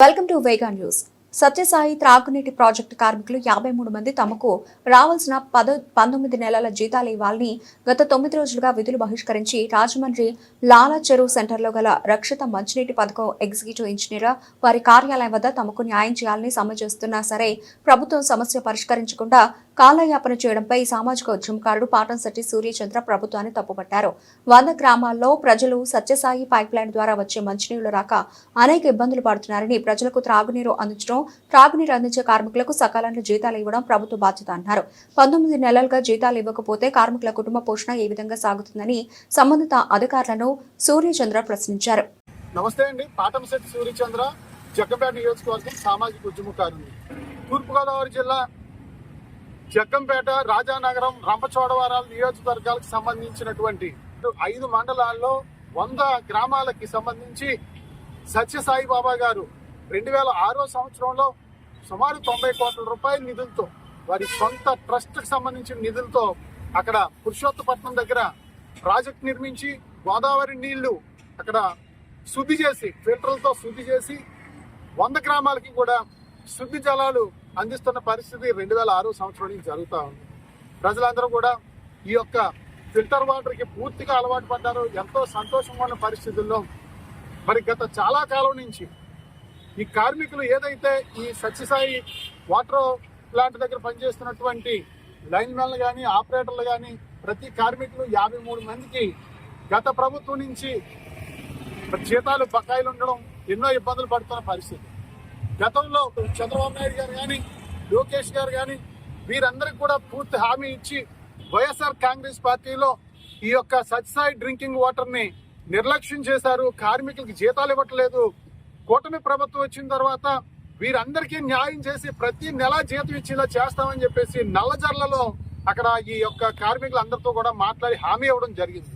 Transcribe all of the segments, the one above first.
Welcome to Vega news. Satyasai త్రాగునీటి project కార్మికులు యాభై మూడు మంది తమకు రావాల్సిన పద పంతొమ్మిది నెలల జీతాలు ఇవ్వాలని గత తొమ్మిది రోజులుగా విధులు బహిష్కరించి రాజమండ్రి లాలా చెరువు సెంటర్లో గల రక్షిత మంచినీటి పథకం ఎగ్జిక్యూటివ్ ఇంజనీర్ వారి కార్యాలయం వద్ద తమకు న్యాయం చేయాలని సమ్మె చేస్తున్నా సరే ప్రభుత్వం సమస్య పరిష్కరించకుండా కాలయాపన చేయడంపై సామాజిక ఉద్యమకారుడు పాటంశెట్టి సూర్యచంద్ర ప్రభుత్వాన్ని తప్పుపట్టారు. వంద గ్రామాల్లో ప్రజలు సత్యసాయి పైప్లైన్ ద్వారా వచ్చే మంచినీళ్ళు రాక అనేక ఇబ్బందులు పడుతున్నారని ప్రజలకు త్రాగునీరు అందించడం త్రాగునీరు అందించే కార్మికులకు సకాలంలో జీతాలు ఇవ్వడం ప్రభుత్వ బాధ్యత అన్నారు. పంతొమ్మిది నెలలుగా జీతాలు ఇవ్వకపోతే కార్మికుల కుటుంబ పోషణ ఏ విధంగా సాగుతుందని సంబంధిత అధికారులను సూర్యచంద్ర ప్రశ్నించారు. నమస్తే అండి పాటంశెట్టి సూర్యచంద్ర జగ్గంపేట నియోజకవర్గం సామాజిక ఉద్యమకారుని. తూర్పుగోదావరి జిల్లా జగ్గంపేట రాజానగరం రంపచోడవరాల నియోజకవర్గాలకు సంబంధించినటువంటి ఐదు మండలాల్లో వంద గ్రామాలకి సంబంధించి సత్యసాయి బాబా గారు రెండు వేల ఆరో సంవత్సరంలో సుమారు తొంభై కోట్ల రూపాయల నిధులతో వారి సొంత ట్రస్ట్కు సంబంధించిన నిధులతో అక్కడ పురుషోత్తపట్నం దగ్గర ప్రాజెక్ట్ నిర్మించి గోదావరి నీళ్ళు అక్కడ శుద్ధి చేసి ఫిల్టర్లతో శుద్ధి చేసి వంద గ్రామాలకి కూడా శుద్ధి జలాలు అందిస్తున్న పరిస్థితి రెండు వేల ఆరో సంవత్సరం నుంచి జరుగుతూ ఉంది. ప్రజలందరూ కూడా ఈ యొక్క ఫిల్టర్ వాటర్కి పూర్తిగా అలవాటు పడ్డారు. ఎంతో సంతోషంగా ఉన్న పరిస్థితుల్లో మరి గత చాలా కాలం నుంచి ఈ కార్మికులు ఏదైతే ఈ సత్యసాయి వాటర్ ప్లాంట్ దగ్గర పనిచేస్తున్నటువంటి లైన్ మెన్లు కానీ ఆపరేటర్లు కానీ ప్రతి కార్మికులు యాభై మూడు మందికి గత ప్రభుత్వం నుంచి జీతాలు బకాయిలు ఉండడం ఎన్నో ఇబ్బందులు పడుతున్న పరిస్థితి. గతంలో చంద్రబాబు నాయుడు గారు కానీ లోకేష్ గారు కానీ వీరందరికి కూడా పూర్తి హామీ ఇచ్చి వైఎస్ఆర్ కాంగ్రెస్ పార్టీలో ఈ యొక్క సత్సాయి డ్రింకింగ్ వాటర్ని నిర్లక్ష్యం చేశారు. కార్మికులకు జీతాలు ఇవ్వట్లేదు. కూటమి ప్రభుత్వం వచ్చిన తర్వాత వీరందరికీ న్యాయం చేసి ప్రతి నెల జీతం ఇచ్చేలా చేస్తామని చెప్పేసి నల్లజర్లలో అక్కడ ఈ యొక్క కార్మికులందరితో కూడా మాట్లాడి హామీ ఇవ్వడం జరిగింది.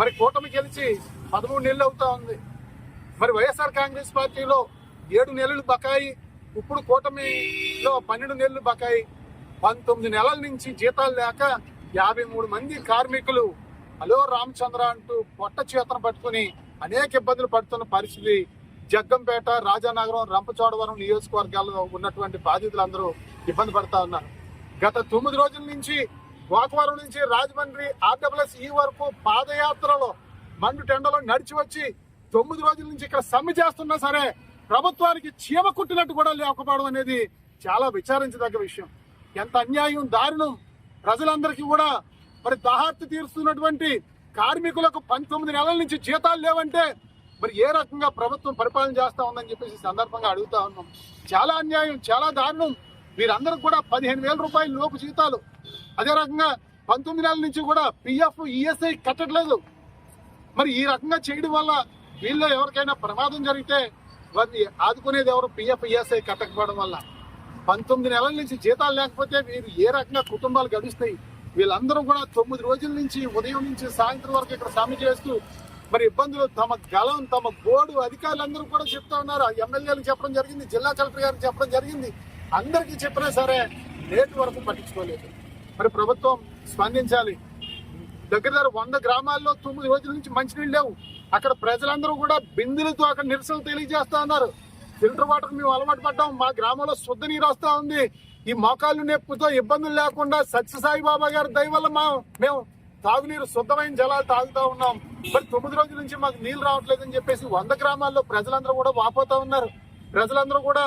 మరి కూటమి గెలిచి పదమూడు నెలలు అవుతా ఉంది. మరి వైఎస్ఆర్ కాంగ్రెస్ పార్టీలో ఏడు నెలలు బకాయి ఇప్పుడు కూటమిలో పన్నెండు నెలలు బకాయి. పంతొమ్మిది నెలల నుంచి జీతాలు లేక యాభై మూడు మంది కార్మికులు హలో రామచంద్ర అంటూ పొట్ట చేతను పట్టుకుని అనేక ఇబ్బందులు పడుతున్న పరిస్థితి. జగ్గంపేట రాజానగరం రంపచోడవరం నియోజకవర్గాల్లో ఉన్నటువంటి బాధితులందరూ ఇబ్బంది పడతా ఉన్నారు. గత తొమ్మిది రోజుల నుంచి గోకవరం నుంచి రాజమండ్రి ఆర్డబ్ల్యూఎస్ ఈ వరకు పాదయాత్రలో మండు టెండలో నడిచి వచ్చి తొమ్మిది రోజుల నుంచి ఇక్కడ సమ్మె చేస్తున్నా సరే ప్రభుత్వానికి చీమ కుట్టినట్టు కూడా లేకపోవడం అనేది చాలా విచారించదగ్గ విషయం. ఎంత అన్యాయం దారుణం. ప్రజలందరికీ కూడా మరి దాహార్తి తీరుస్తున్నటువంటి కార్మికులకు పంతొమ్మిది నెలల నుంచి జీతాలు లేవంటే మరి ఏ రకంగా ప్రభుత్వం పరిపాలన చేస్తా ఉందని చెప్పేసి సందర్భంగా అడుగుతా ఉన్నాం. చాలా అన్యాయం చాలా దారుణం. వీరందరూ కూడా పదిహేను వేల రూపాయల లోపు జీతాలు. అదే రకంగా పంతొమ్మిది నెలల నుంచి కూడా పిఎఫ్ ఈఎస్ఐ కట్టట్లేదు. మరి ఈ రకంగా చేయడం వల్ల వీళ్ళు ఎవరికైనా ప్రమాదం జరిగితే వారిని ఆదుకునేది ఎవరు? పిఎఫ్ ఈఎస్ఐ కట్టకపోవడం వల్ల. పంతొమ్మిది నెలల నుంచి జీతాలు లేకపోతే వీరు ఏ రకంగా కుటుంబాలు గడుస్తాయి? వీళ్ళందరూ కూడా తొమ్మిది రోజుల నుంచి ఉదయం నుంచి సాయంత్రం వరకు ఇక్కడ సమ్మె చేస్తూ మరి ఇబ్బందులు తమ గలం తమ గోడు అధికారులందరూ కూడా చెప్తా ఉన్నారు. ఎమ్మెల్యేలకు చెప్పడం జరిగింది జిల్లా కలెక్టర్ గారికి చెప్పడం జరిగింది. అందరికీ చెప్పినా సరే నేటి వరకు పట్టించుకోలేదు. మరి ప్రభుత్వం స్పందించాలి. దగ్గర దగ్గర వంద గ్రామాల్లో తొమ్మిది రోజుల నుంచి మంచినీళ్ళు లేవు. అక్కడ ప్రజలందరూ కూడా బిందులతో అక్కడ నిరసన తెలియజేస్తా ఉన్నారు. ఫిల్టర్ వాటర్ మేము అలవాటు పడ్డాం. మా గ్రామంలో శుద్ధ నీరు వస్తా ఉంది. ఈ మోకాళ్ళు నొప్పితో ఇబ్బందులు లేకుండా సత్యసాయి బాబా గారి దయ వల్ల మా మేము తాగునీరు శుద్ధమైన జలాలు తాగుతా ఉన్నాం. మరి తొమ్మిది రోజుల నుంచి మాకు నీళ్ళు రావట్లేదని చెప్పేసి వంద గ్రామాల్లో ప్రజలందరూ కూడా వాపోతా ఉన్నారు. ప్రజలందరూ కూడా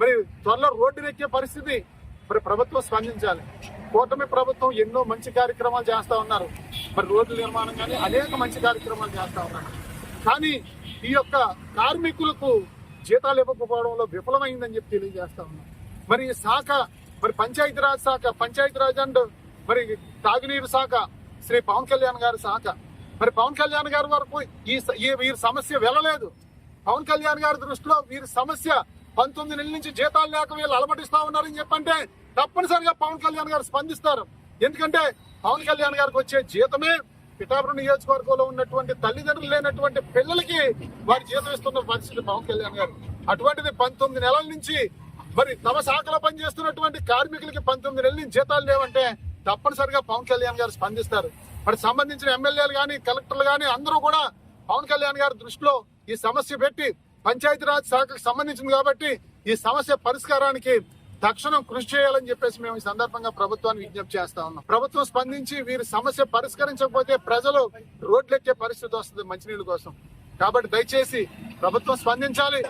మరి త్వరలో రోడ్డు ఎక్కే పరిస్థితి మరి ప్రభుత్వం స్పందించాలి. కూటమి ప్రభుత్వం ఎన్నో మంచి కార్యక్రమాలు చేస్తా ఉన్నారు. మరి రోడ్ల నిర్మాణం కానీ అనేక మంచి కార్యక్రమాలు చేస్తా ఉన్నారు. కానీ ఈ యొక్క కార్మికులకు జీతాలు ఇవ్వకపోవడంలో విఫలమైందని చెప్పి తెలియజేస్తా ఉన్నాం. మరి ఈ శాఖ మరి పంచాయతీరాజ్ శాఖ పంచాయతీరాజ్ అండ్ మరి తాగునీరు శాఖ శ్రీ పవన్ కళ్యాణ్ గారి శాఖ. మరి పవన్ కళ్యాణ్ గారి వరకు ఈ ఈ వీరి సమస్య వెళ్ళలేదు. పవన్ కళ్యాణ్ గారి దృష్టిలో వీరి సమస్య పంతొమ్మిది నెలల నుంచి జీతాలు లేక వీళ్ళు అలమటిస్తా ఉన్నారని చెప్పంటే తప్పనిసరిగా పవన్ కళ్యాణ్ గారు స్పందిస్తారు. ఎందుకంటే పవన్ కళ్యాణ్ గారికి వచ్చే జీతమే పిఠాపురం నియోజకవర్గంలో ఉన్నటువంటి తల్లిదండ్రులు లేనటువంటి పిల్లలకి వారి జీతం ఇస్తున్న పరిస్థితి పవన్ కళ్యాణ్ గారు. అటువంటిది పంతొమ్మిది నెలల నుంచి మరి తమ శాఖలో పనిచేస్తున్నటువంటి కార్మికులకి పంతొమ్మిది నెలల నుంచి జీతాలు లేవంటే తప్పనిసరిగా పవన్ కళ్యాణ్ గారు స్పందిస్తారు. మరి సంబంధించిన ఎమ్మెల్యేలు కానీ కలెక్టర్లు కానీ అందరూ కూడా పవన్ కళ్యాణ్ గారి దృష్టిలో ఈ సమస్య పెట్టి పంచాయతీరాజ్ శాఖకు సంబంధించింది కాబట్టి ఈ సమస్య పరిష్కారానికి తక్షణం కృషి చేయాలని చెప్పేసి మేము ఈ సందర్భంగా ప్రభుత్వాన్ని విజ్ఞప్తి చేస్తా ఉన్నాం. ప్రభుత్వం స్పందించి వీరి సమస్య పరిష్కరించకపోతే ప్రజలు రోడ్లెక్కే పరిస్థితి వస్తుంది మంచినీళ్ళ కోసం. కాబట్టి దయచేసి ప్రభుత్వం స్పందించాలి.